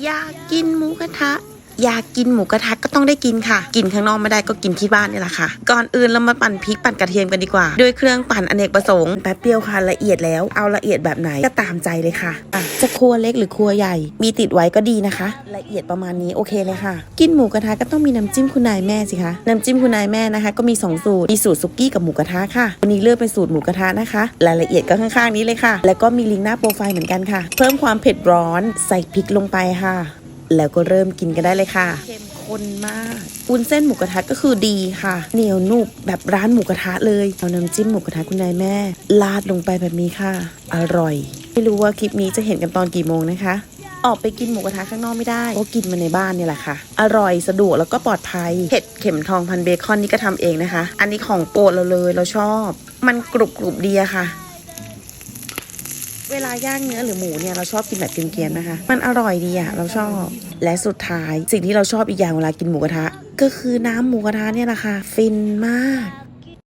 อยากกินหมูกระทะ อยากกินหมูกระทะก็ต้องได้กินค่ะ กินข้างนอกไม่ได้ก็กินที่บ้านนี่แหละค่ะ ก่อนอื่นเรามาปั่นพริกปั่นกระเทียมกันดีกว่า ด้วยเครื่องปั่นอเนกประสงค์แป๊บเดียวค่ะละเอียดแล้วเอาละเอียดแบบไหนก็ตามใจเลยค่ะอะจะครัวเล็กหรือครัวใหญ่ มีติดไว้ก็ดีนะคะ ละเอียดประมาณนี้โอเคเลยค่ะ กินหมูกระทะก็ต้องมีน้ำจิ้มคุณนายแม่สิคะน้ำจิ้มคุณนายแม่นะคะ ก็มีสองสูตรมีสูตรซุกี้กับหมูกระทะค่ะวันนี้เลือกเป็นสูตรหมูกระทะนะคะรายละเอียดก็ข้างๆนี้เลยค่ะ แล้วก็มีลิงก์หน้าโปรไฟล์เหมือนกันค่ะ เพิ่มความเผ็ดร้อนใส่พริกลงไปค่ะ แล้วก็เริ่มกินกันได้เลยค่ะเข้มข้นมากวุ้นเส้นหมูกระทะก็คือดีค่ะ เหนียวนุ่มแบบร้านหมูกระทะเลยเอาน้ำจิ้มหมูกระทะคุณนายแม่ลาดลงไปแบบนี้ค่ะ อร่อย ไม่รู้ว่าคลิปนี้จะเห็นกันตอนกี่โมงนะคะออกไปกินหมูกระทะข้างนอกไม่ได้ ก็กินมาในบ้านนี่แหละค่ะ อร่อยสะดวกแล้วก็ปลอดภัย เห็ดเข็มทองพันเบคอนนี่ก็ทำเองนะคะ อันนี้ของโปรดเราเลยเราชอบ มันกรุบกรุบดีอะค่ะ เวลาย่างเนื้อหรือหมูเนี่ยเราชอบกินแบบเกรียมๆนะคะ มันอร่อยดีอะเราชอบ และสุดท้ายสิ่งที่เราชอบอีกอย่างเวลากินหมูกระทะ ก็คือน้ำหมูกระทะเนี่ยแหละค่ะฟินมาก